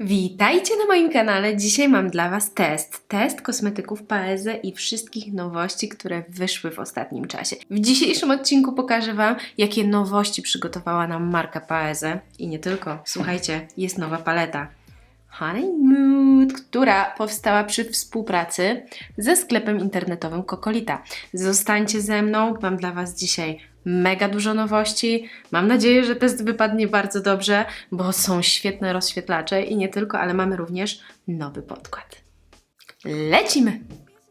Witajcie na moim kanale. Dzisiaj mam dla Was test. Test kosmetyków Paeze i wszystkich nowości, które wyszły w ostatnim czasie. W dzisiejszym odcinku pokażę Wam, jakie nowości przygotowała nam marka Paeze. I nie tylko. Słuchajcie, jest nowa paleta. Honey Mood, która powstała przy współpracy ze sklepem internetowym Kokolita. Zostańcie ze mną, mam dla Was dzisiaj mega dużo nowości. Mam nadzieję, że test wypadnie bardzo dobrze, bo są świetne rozświetlacze i nie tylko, ale mamy również nowy podkład. Lecimy!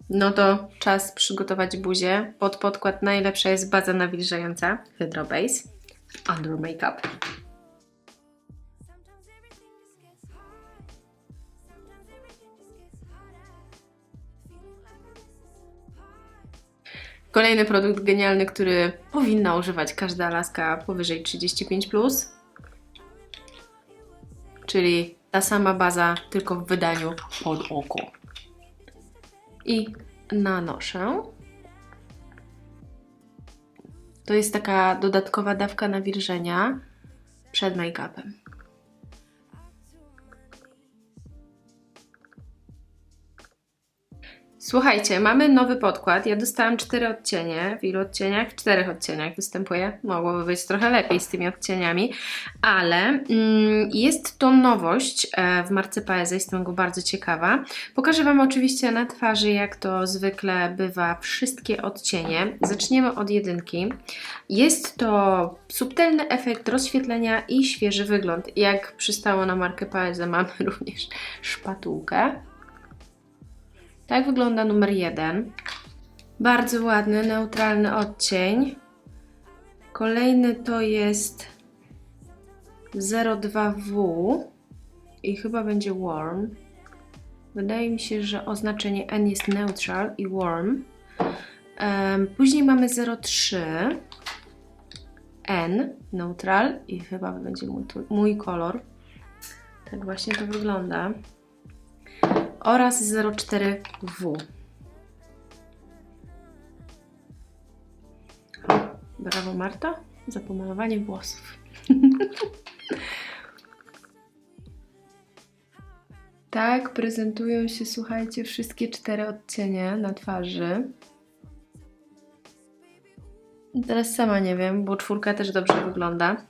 No to czas przygotować buzię. Pod podkład najlepsza jest baza nawilżająca Hydro Base Under Makeup. Kolejny produkt genialny, który powinna używać każda laska powyżej 35, czyli ta sama baza, tylko w wydaniu pod oko. I nanoszę. To jest taka dodatkowa dawka nawilżenia przed make-upem. Słuchajcie, mamy nowy podkład. Ja dostałam cztery odcienie. W ilu odcieniach? W czterech odcieniach występuje. Mogłoby być trochę lepiej z tymi odcieniami, ale mm, jest to nowość e, w marce Paeze. Jestem go bardzo ciekawa. Pokażę Wam oczywiście na twarzy, jak to zwykle bywa, wszystkie odcienie. Zaczniemy od jedynki. Jest to subtelny efekt rozświetlenia i świeży wygląd. Jak przystało na markę Paeze, mamy również szpatułkę. Tak wygląda numer jeden. Bardzo ładny, neutralny odcień. Kolejny to jest 02W i chyba będzie warm. Wydaje mi się, że oznaczenie N jest neutral i warm. Później mamy 03 N neutral i chyba będzie mój, mój kolor. Tak właśnie to wygląda oraz 04W. Brawo Marta za pomalowanie włosów. tak prezentują się, słuchajcie, wszystkie cztery odcienie na twarzy. Teraz sama nie wiem, bo czwórka też dobrze wygląda.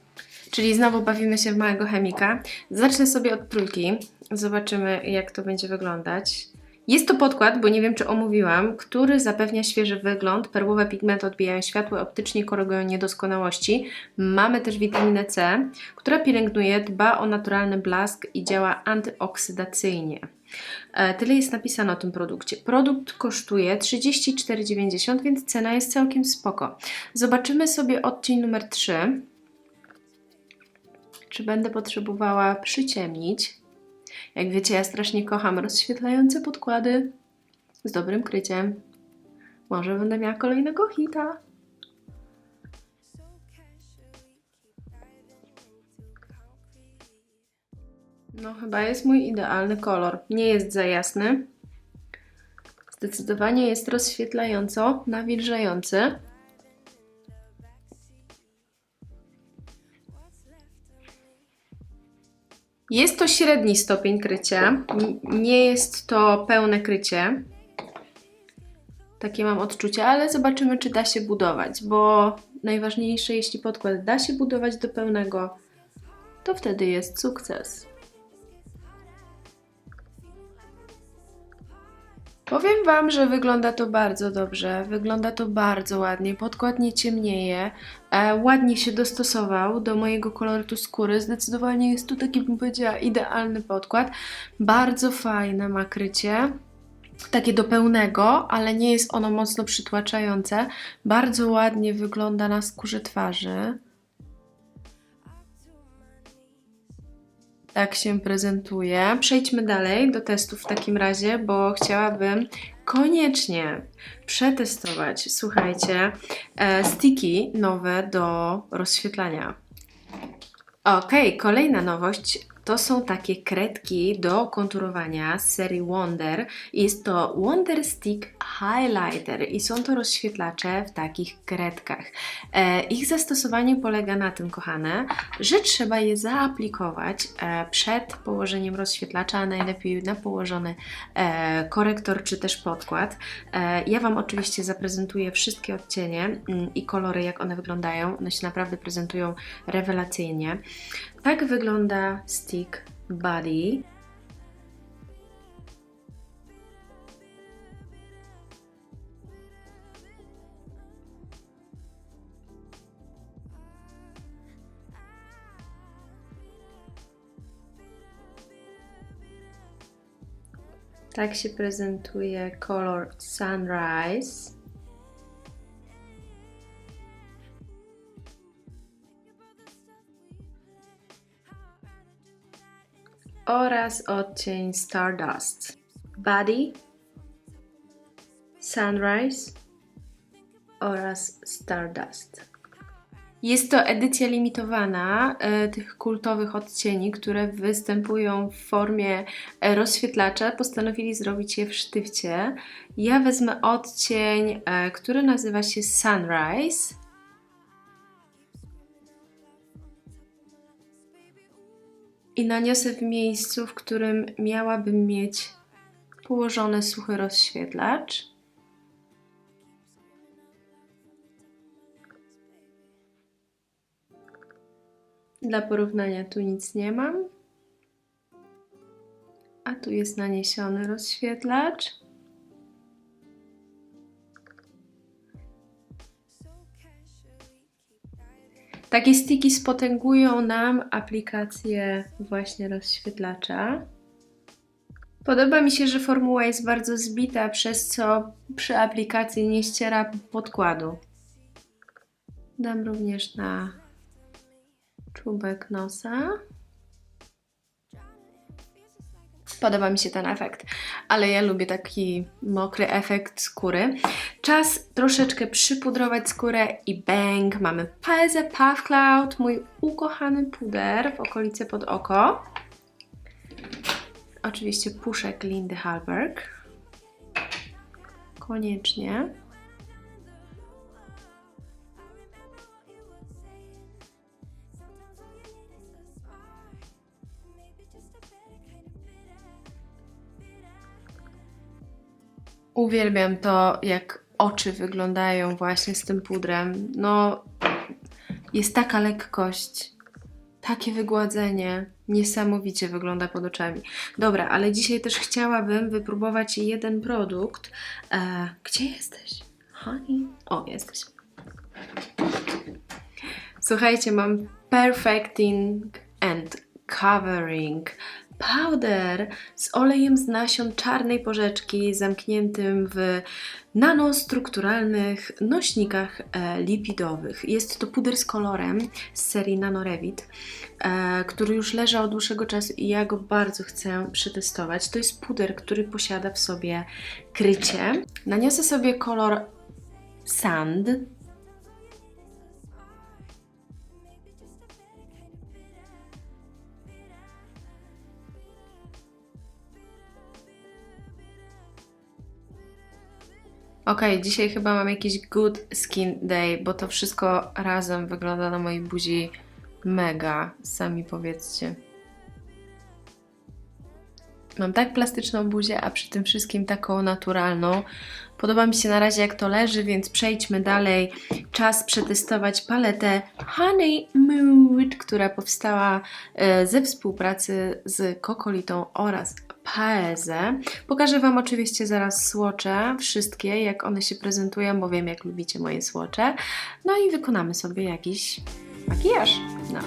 Czyli znowu bawimy się w małego chemika. Zacznę sobie od trójki. Zobaczymy, jak to będzie wyglądać. Jest to podkład, bo nie wiem, czy omówiłam, który zapewnia świeży wygląd. Perłowe pigmenty odbijają światło, optycznie korygują niedoskonałości. Mamy też witaminę C, która pielęgnuje, dba o naturalny blask i działa antyoksydacyjnie. E, Tyle jest napisane o tym produkcie. Produkt kosztuje 34,90, więc cena jest całkiem spoko. Zobaczymy sobie odcień numer 3. Czy będę potrzebowała przyciemnić? Jak wiecie, ja strasznie kocham rozświetlające podkłady z dobrym kryciem. Może będę miała kolejnego hita. No, chyba jest mój idealny kolor. Nie jest za jasny. Zdecydowanie jest rozświetlająco, nawilżający. Jest to średni stopień krycia. Nie jest to pełne krycie. Takie mam odczucie, ale zobaczymy, czy da się budować, bo najważniejsze, jeśli podkład da się budować do pełnego, to wtedy jest sukces. Powiem Wam, że wygląda to bardzo dobrze, wygląda to bardzo ładnie, podkład nie ciemnieje, e, ładnie się dostosował do mojego kolorytu skóry, zdecydowanie jest to taki, bym powiedziała, idealny podkład, bardzo fajne ma krycie, takie do pełnego, ale nie jest ono mocno przytłaczające, bardzo ładnie wygląda na skórze twarzy. Tak się prezentuje. Przejdźmy dalej do testów w takim razie, bo chciałabym koniecznie przetestować, słuchajcie, e, sticky nowe do rozświetlania. Ok, kolejna nowość. To są takie kredki do konturowania z serii Wonder. Jest to Wonder Stick Highlighter i są to rozświetlacze w takich kredkach. E, ich zastosowanie polega na tym, kochane, że trzeba je zaaplikować e, przed położeniem rozświetlacza, a najlepiej na położony e, korektor czy też podkład. E, ja Wam oczywiście zaprezentuję wszystkie odcienie mm, i kolory, jak one wyglądają. One się naprawdę prezentują rewelacyjnie. Tak wygląda stick body. Tak się prezentuje kolor Sunrise. Oraz odcień Stardust. Body, Sunrise oraz Stardust. Jest to edycja limitowana e, tych kultowych odcieni, które występują w formie e, rozświetlacza. Postanowili zrobić je w sztywcie. Ja wezmę odcień, e, który nazywa się Sunrise. I naniosę w miejscu, w którym miałabym mieć położony suchy rozświetlacz. Dla porównania tu nic nie mam. A tu jest naniesiony rozświetlacz. Takie stiki spotęgują nam aplikację właśnie rozświetlacza. Podoba mi się, że formuła jest bardzo zbita, przez co przy aplikacji nie ściera podkładu. Dam również na czubek nosa. Podoba mi się ten efekt, ale ja lubię taki mokry efekt skóry. Czas troszeczkę przypudrować skórę i bang, mamy Paese Puff Cloud, mój ukochany puder w okolicy pod oko. Oczywiście puszek Lindy Hallberg. Koniecznie. Uwielbiam to, jak oczy wyglądają właśnie z tym pudrem. No, jest taka lekkość, takie wygładzenie. Niesamowicie wygląda pod oczami. Dobra, ale dzisiaj też chciałabym wypróbować jeden produkt. E, gdzie jesteś? Honey? O, jesteś. Słuchajcie, mam Perfecting and Covering powder z olejem z nasion czarnej porzeczki zamkniętym w nanostrukturalnych nośnikach e, lipidowych. Jest to puder z kolorem z serii Nanorevit, e, który już leży od dłuższego czasu i ja go bardzo chcę przetestować. To jest puder, który posiada w sobie krycie. Naniosę sobie kolor Sand, Okej, okay, dzisiaj chyba mam jakiś good skin day, bo to wszystko razem wygląda na mojej buzi mega. Sami powiedzcie. Mam tak plastyczną buzię, a przy tym wszystkim taką naturalną. Podoba mi się na razie jak to leży, więc przejdźmy dalej. Czas przetestować paletę Honey Mood, która powstała e, ze współpracy z Kokolitą oraz Paeze. Pokażę Wam oczywiście zaraz słocze, wszystkie, jak one się prezentują, bo wiem, jak lubicie moje słocze. No i wykonamy sobie jakiś makijaż. No.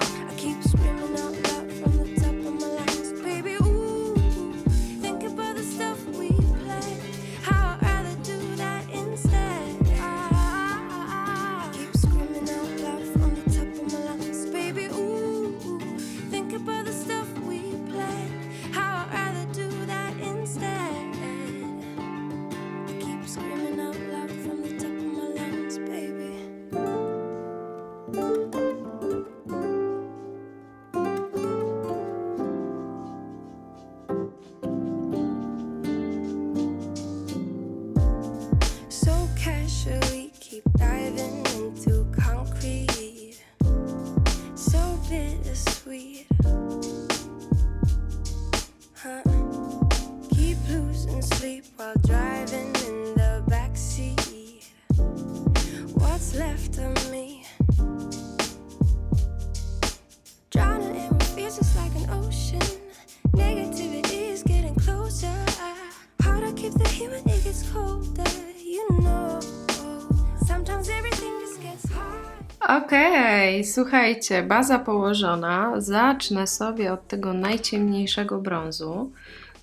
Okej, słuchajcie, baza położona. Zacznę sobie od tego najciemniejszego brązu,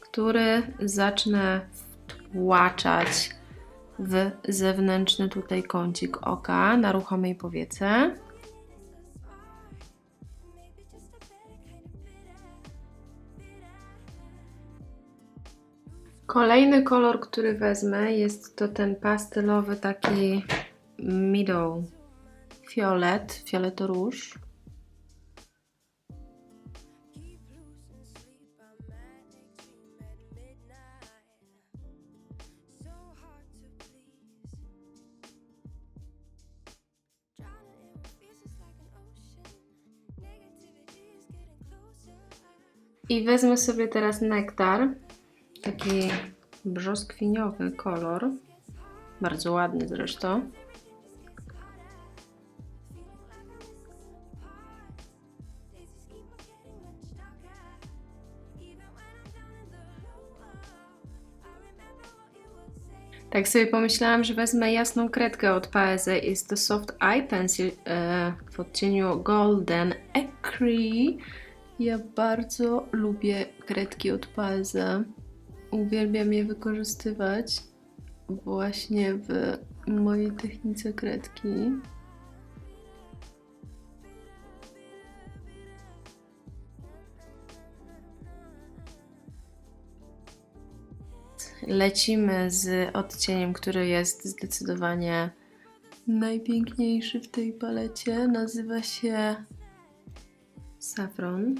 który zacznę wtłaczać w zewnętrzny tutaj kącik oka na ruchomej powiece. Kolejny kolor, który wezmę, jest to ten pastelowy taki middle fiolet, getting closer. I wezmę sobie teraz nektar, taki brzoskwiniowy kolor, bardzo ładny zresztą. Tak sobie pomyślałam, że wezmę jasną kredkę od Paese. Jest to Soft Eye Pencil e, w odcieniu Golden Ecru. Ja bardzo lubię kredki od Paese. Uwielbiam je wykorzystywać właśnie w mojej technice kredki. Lecimy z odcieniem, który jest zdecydowanie najpiękniejszy w tej palecie. Nazywa się Saffron.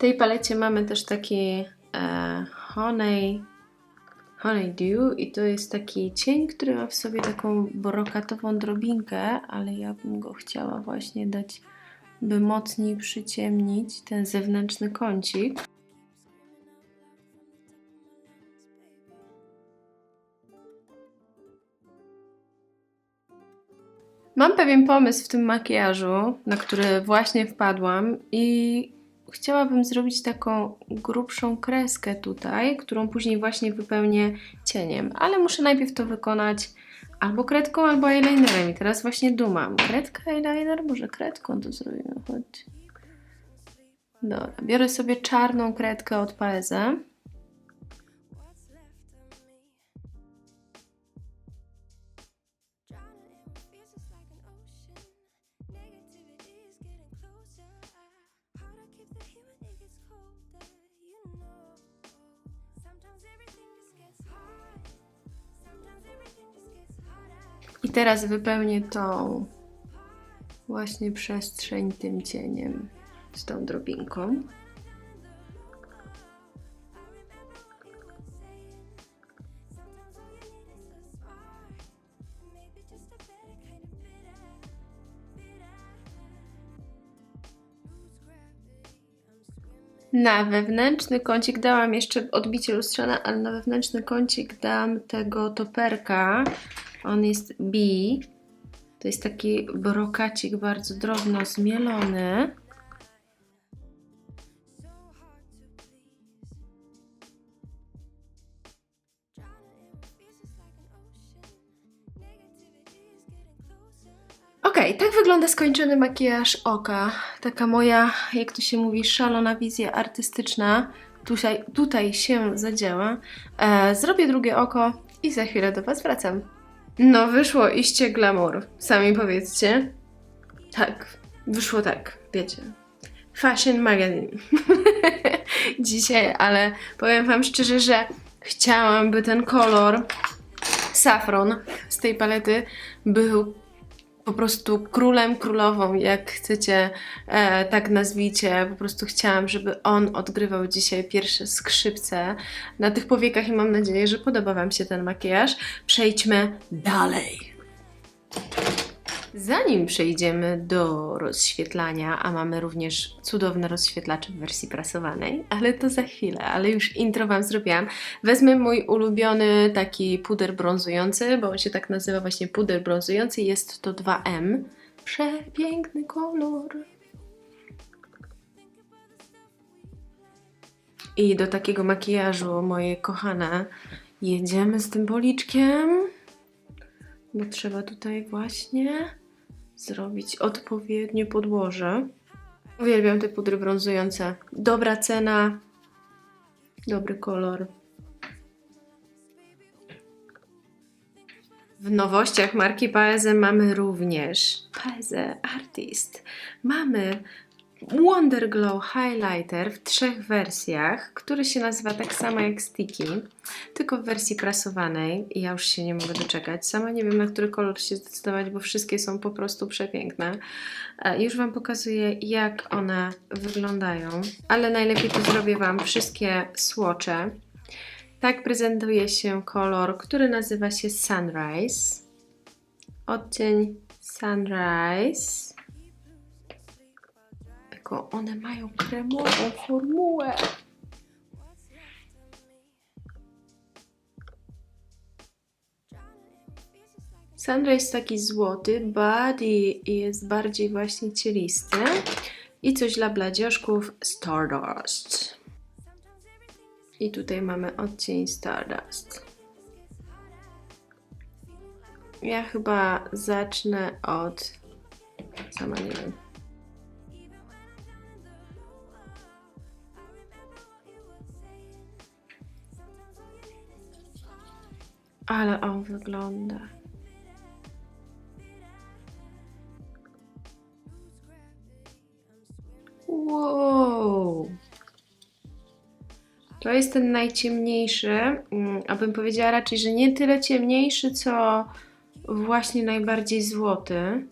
Tej palecie mamy też taki e, honey, honeydew i to jest taki cień, który ma w sobie taką brokatową drobinkę, ale ja bym go chciała właśnie dać, by mocniej przyciemnić ten zewnętrzny kącik. Mam pewien pomysł w tym makijażu, na który właśnie wpadłam i chciałabym zrobić taką grubszą kreskę tutaj, którą później właśnie wypełnię cieniem, ale muszę najpierw to wykonać albo kredką, albo eyelinerem i teraz właśnie dumam. Kredka, eyeliner? Może kredką to zrobimy, chodź. Dobra, biorę sobie czarną kredkę od Paese. I teraz wypełnię tą właśnie przestrzeń tym cieniem z tą drobinką. Na wewnętrzny kącik dałam jeszcze odbicie lustrzane, ale na wewnętrzny kącik dam tego toperka. On jest B. To jest taki brokacik bardzo drobno zmielony. Okej, tak wygląda skończony makijaż oka. Taka moja, jak to się mówi, szalona wizja artystyczna. Tutaj, tutaj się zadziała. E, zrobię drugie oko i za chwilę do Was wracam. No, wyszło iście glamour. Sami powiedzcie. Tak, wyszło tak, wiecie. Fashion magazine. Dzisiaj, ale powiem Wam szczerze, że chciałam, by ten kolor Saffron z tej palety był po prostu królem, królową, jak chcecie, e, tak nazwijcie. Po prostu chciałam, żeby on odgrywał dzisiaj pierwsze skrzypce na tych powiekach i mam nadzieję, że podoba Wam się ten makijaż. Przejdźmy dalej. Zanim przejdziemy do rozświetlania, a mamy również cudowne rozświetlacze w wersji prasowanej, ale to za chwilę, ale już intro Wam zrobiłam. Wezmę mój ulubiony taki puder brązujący, bo on się tak nazywa właśnie puder brązujący, jest to 2M. Przepiękny kolor. I do takiego makijażu, moje kochane, jedziemy z tym policzkiem, bo trzeba tutaj właśnie zrobić odpowiednie podłoże. Uwielbiam te pudry brązujące. Dobra cena, dobry kolor. W nowościach marki Paese mamy również Paese Artist. Mamy Wonder Glow Highlighter w trzech wersjach, który się nazywa tak samo jak Sticky, tylko w wersji prasowanej. Ja już się nie mogę doczekać. Sama nie wiem, na który kolor się zdecydować, bo wszystkie są po prostu przepiękne. E, Już Wam pokazuję, jak one wyglądają, ale najlepiej to zrobię Wam wszystkie słocze. Tak prezentuje się kolor, który nazywa się Sunrise. Odcień Sunrise. Tylko one mają kremową formułę. Sunrise taki złoty, body jest bardziej właśnie cielisty. I coś dla bladziaszków Stardust. I tutaj mamy odcień Stardust. Ja chyba zacznę od. Sama nie wiem. Ale on wygląda. Wow. To jest ten najciemniejszy, mm, abym powiedziała raczej, że nie tyle ciemniejszy, co właśnie najbardziej złoty.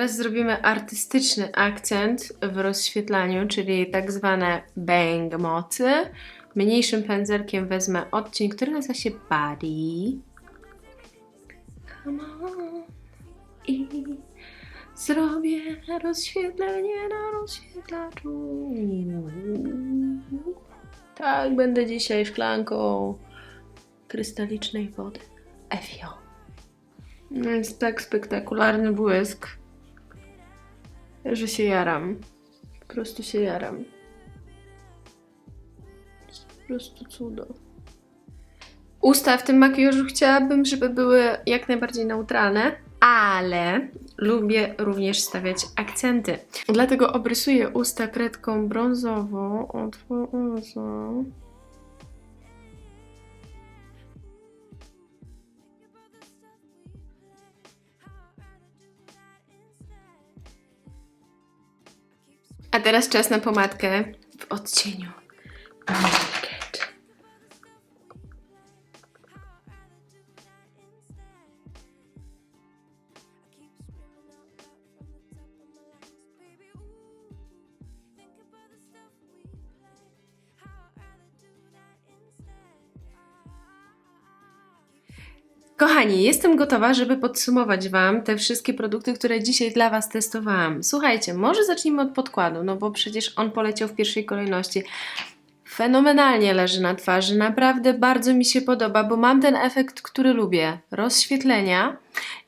Teraz zrobimy artystyczny akcent w rozświetlaniu, czyli tak zwane bang mocy. Mniejszym pędzelkiem wezmę odcień, który nazywa się Body. Come on. I zrobię rozświetlenie na rozświetlaczu. Tak, będę dzisiaj szklanką krystalicznej wody. Evian. No jest tak spektakularny błysk, że się jaram. Po prostu się jaram. Po prostu cudo. Usta w tym makijażu chciałabym, żeby były jak najbardziej neutralne, ale lubię również stawiać akcenty. Dlatego obrysuję usta kredką brązową od. A teraz czas na pomadkę w odcieniu Kochani, jestem gotowa, żeby podsumować Wam te wszystkie produkty, które dzisiaj dla Was testowałam. Słuchajcie, może zacznijmy od podkładu, no bo przecież on poleciał w pierwszej kolejności. Fenomenalnie leży na twarzy, naprawdę bardzo mi się podoba, bo mam ten efekt, który lubię rozświetlenia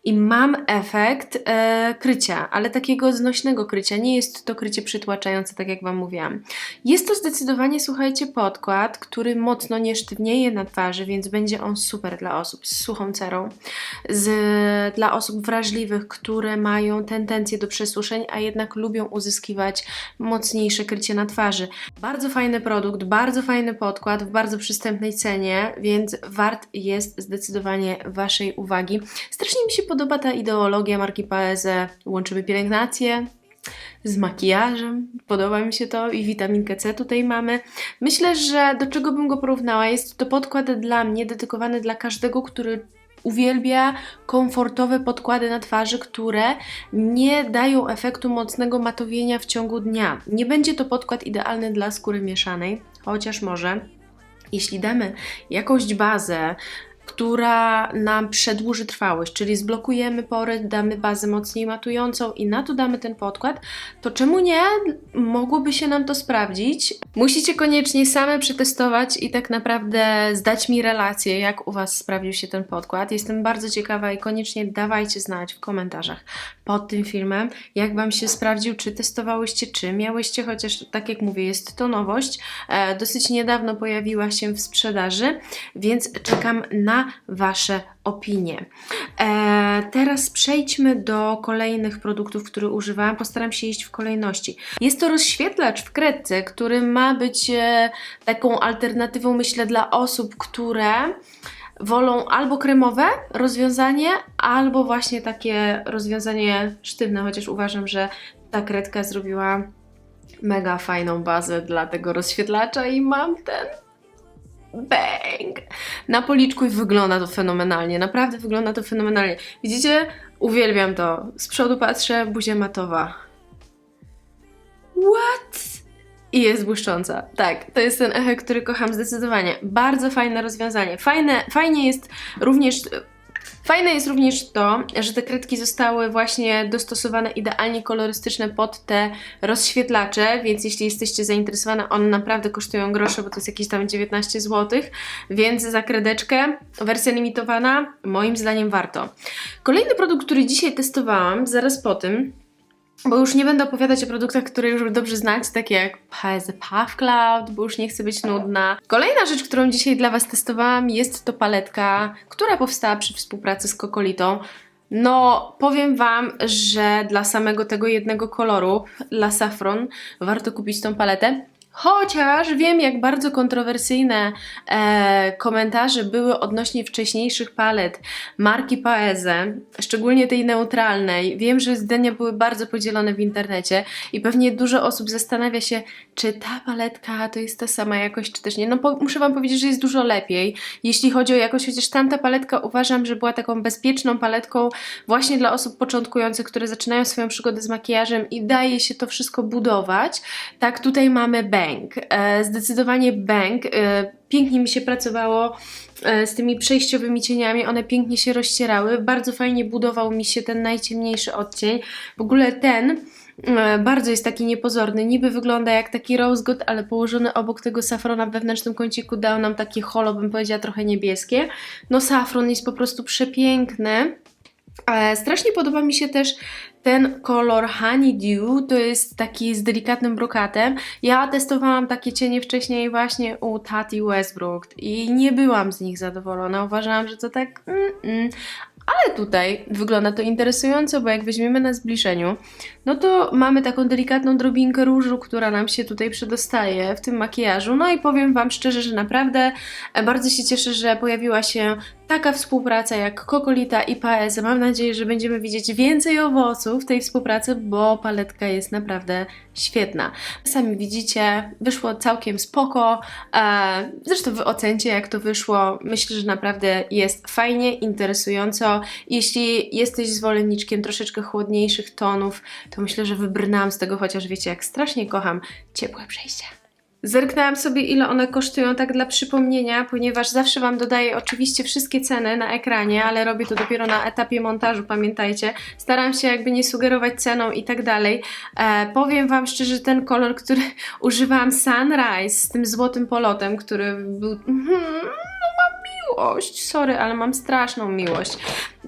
i mam efekt e, krycia, ale takiego znośnego krycia. Nie jest to krycie przytłaczające, tak jak Wam mówiłam. Jest to zdecydowanie, słuchajcie, podkład, który mocno nie sztywnieje na twarzy, więc będzie on super dla osób z suchą cerą, z, dla osób wrażliwych, które mają tendencję do przesuszeń, a jednak lubią uzyskiwać mocniejsze krycie na twarzy. Bardzo fajny produkt, bardzo fajny podkład w bardzo przystępnej cenie, więc wart jest zdecydowanie Waszej uwagi. Strasznie mi się podoba ta ideologia marki Paese. Łączymy pielęgnację z makijażem. Podoba mi się to i witaminkę C tutaj mamy. Myślę, że do czego bym go porównała? Jest to podkład dla mnie, dedykowany dla każdego, który uwielbia komfortowe podkłady na twarzy, które nie dają efektu mocnego matowienia w ciągu dnia. Nie będzie to podkład idealny dla skóry mieszanej, chociaż może. Jeśli damy jakąś bazę, która nam przedłuży trwałość, czyli zblokujemy pory, damy bazę mocniej matującą i na to damy ten podkład, to czemu nie? Mogłoby się nam to sprawdzić. Musicie koniecznie same przetestować i tak naprawdę zdać mi relację, jak u Was sprawdził się ten podkład. Jestem bardzo ciekawa i koniecznie dawajcie znać w komentarzach pod tym filmem, jak Wam się sprawdził, czy testowałyście, czy miałyście, chociaż tak jak mówię, jest to nowość. E, dosyć niedawno pojawiła się w sprzedaży, więc czekam na Wasze opinie. E, teraz przejdźmy do kolejnych produktów, które używałam. Postaram się iść w kolejności. Jest to rozświetlacz w kredce, który ma być e, taką alternatywą, myślę, dla osób, które wolą albo kremowe rozwiązanie, albo właśnie takie rozwiązanie sztywne, chociaż uważam, że ta kredka zrobiła mega fajną bazę dla tego rozświetlacza i mam ten bang na policzku i wygląda to fenomenalnie, naprawdę wygląda to fenomenalnie. Widzicie? Uwielbiam to. Z przodu patrzę, buzia matowa. What? I jest błyszcząca. Tak, to jest ten efekt, który kocham zdecydowanie. Bardzo fajne rozwiązanie. Fajne, fajnie jest również. Fajne jest również to, że te kredki zostały właśnie dostosowane idealnie kolorystyczne pod te rozświetlacze, więc jeśli jesteście zainteresowane, one naprawdę kosztują grosze, bo to jest jakieś tam 19 zł, więc za kredeczkę wersja limitowana, moim zdaniem warto. Kolejny produkt, który dzisiaj testowałam, zaraz po tym, bo już nie będę opowiadać o produktach, które już dobrze znacie, takie jak PZ Puff Cloud, bo już nie chcę być nudna. Kolejna rzecz, którą dzisiaj dla Was testowałam, jest to paletka, która powstała przy współpracy z Kokolitą. No, powiem Wam, że dla samego tego jednego koloru, La Saffron, warto kupić tą paletę. Chociaż wiem, jak bardzo kontrowersyjne e, komentarze były odnośnie wcześniejszych palet marki Paeze, szczególnie tej neutralnej. Wiem, że zdania były bardzo podzielone w internecie i pewnie dużo osób zastanawia się, czy ta paletka to jest ta sama jakość, czy też nie. No po, muszę Wam powiedzieć, że jest dużo lepiej, jeśli chodzi o jakość, chociaż tamta paletka uważam, że była taką bezpieczną paletką właśnie dla osób początkujących, które zaczynają swoją przygodę z makijażem i daje się to wszystko budować. Tak, tutaj mamy Bang. E, zdecydowanie Bang. E, pięknie mi się pracowało e, z tymi przejściowymi cieniami, one pięknie się rozcierały. Bardzo fajnie budował mi się ten najciemniejszy odcień. W ogóle ten bardzo jest taki niepozorny. Niby wygląda jak taki rose gold, ale położony obok tego safrona w wewnętrznym kąciku dał nam takie holo, bym powiedziała, trochę niebieskie. No safron jest po prostu przepiękny. Strasznie podoba mi się też ten kolor Honeydew, to jest taki z delikatnym brokatem. Ja testowałam takie cienie wcześniej właśnie u Tati Westbrook i nie byłam z nich zadowolona. Uważałam, że to tak mm, mm. Ale tutaj wygląda to interesująco, bo jak weźmiemy na zbliżeniu, no to mamy taką delikatną drobinkę różu, która nam się tutaj przedostaje w tym makijażu. No i powiem Wam szczerze, że naprawdę e, bardzo się cieszę, że pojawiła się taka współpraca jak Kokolita i Paese. Mam nadzieję, że będziemy widzieć więcej owoców tej współpracy, bo paletka jest naprawdę świetna. Sami widzicie, wyszło całkiem spoko. E, Zresztą Wy ocencie, jak to wyszło. Myślę, że naprawdę jest fajnie, interesująco. Jeśli jesteś zwolenniczkiem troszeczkę chłodniejszych tonów, to myślę, że wybrnęłam z tego, chociaż wiecie, jak strasznie kocham ciepłe przejścia. Zerknęłam sobie, ile one kosztują, tak dla przypomnienia, ponieważ zawsze Wam dodaję oczywiście wszystkie ceny na ekranie, ale robię to dopiero na etapie montażu, pamiętajcie. Staram się jakby nie sugerować ceną i tak dalej. E, powiem Wam szczerze, ten kolor, który używałam Sunrise z tym złotym polotem, który był... Mam miłość, sorry, ale mam straszną miłość.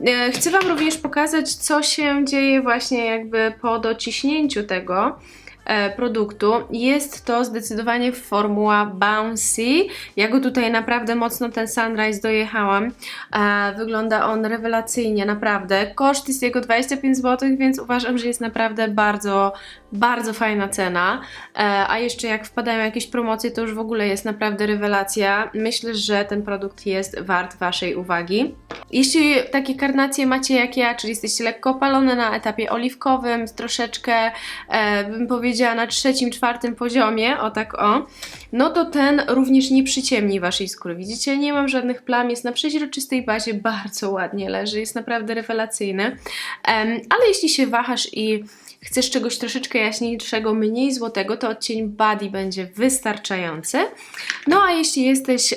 E, chcę Wam również pokazać, co się dzieje właśnie jakby po dociśnięciu tego e, produktu. Jest to zdecydowanie formuła Bouncy. Ja go tutaj naprawdę mocno ten Sunrise dojechałam. E, wygląda on rewelacyjnie, naprawdę. Koszt jest jego 25 zł, więc uważam, że jest naprawdę bardzo Bardzo fajna cena, e, a jeszcze jak wpadają jakieś promocje, to już w ogóle jest naprawdę rewelacja. Myślę, że ten produkt jest wart Waszej uwagi. Jeśli takie karnacje macie jak ja, czyli jesteście lekko opalone na etapie oliwkowym, troszeczkę e, bym powiedziała na trzecim, czwartym poziomie, o tak o, no to ten również nie przyciemni Waszej skóry. Widzicie, nie mam żadnych plam, jest na przeźroczystej bazie, bardzo ładnie leży, jest naprawdę rewelacyjny. Ale jeśli się wahasz i chcesz czegoś troszeczkę jaśniejszego, mniej złotego, to odcień Body będzie wystarczający. No a jeśli jesteś e,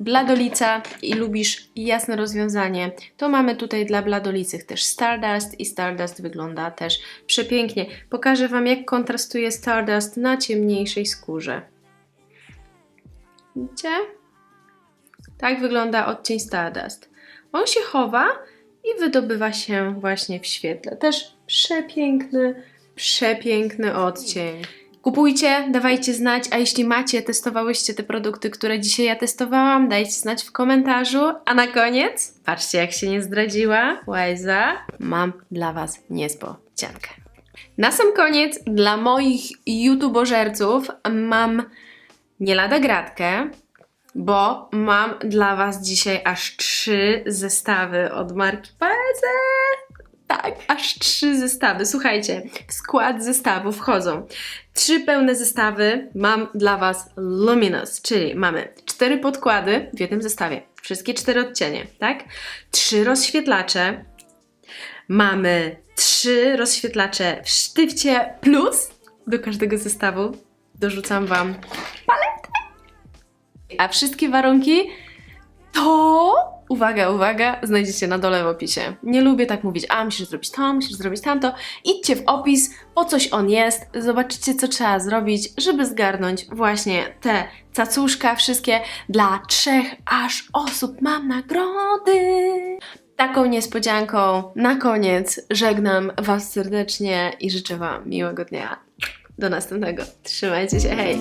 bladolica i lubisz jasne rozwiązanie, to mamy tutaj dla bladolicych też Stardust i Stardust wygląda też przepięknie. Pokażę Wam jak kontrastuje Stardust na ciemniejszej skórze. Widzicie? Tak wygląda odcień Stardust. On się chowa i wydobywa się właśnie w świetle. Też przepiękny, przepiękny odcień. Kupujcie, dawajcie znać, a jeśli macie, testowałyście te produkty, które dzisiaj ja testowałam, dajcie znać w komentarzu. A na koniec, patrzcie jak się nie zdradziła, Łajza, mam dla Was niespodziankę. Na sam koniec, dla moich youtubożerców mam nie lada gratkę, bo mam dla Was dzisiaj aż trzy zestawy od marki Paese. Tak, aż trzy zestawy. Słuchajcie, w skład zestawu wchodzą trzy pełne zestawy. Mam dla Was Luminous, czyli mamy cztery podkłady w jednym zestawie. Wszystkie cztery odcienie, tak? Trzy rozświetlacze. Mamy trzy rozświetlacze w sztywcie plus do każdego zestawu dorzucam Wam a wszystkie warunki to, uwaga, uwaga, znajdziecie na dole w opisie. Nie lubię tak mówić, a musisz zrobić to, musisz zrobić tamto. Idźcie w opis, po coś on jest, zobaczycie co trzeba zrobić, żeby zgarnąć właśnie te cacuszka wszystkie dla trzech aż osób. Mam nagrody! Taką niespodzianką na koniec żegnam Was serdecznie i życzę Wam miłego dnia. Do następnego. Trzymajcie się, hej!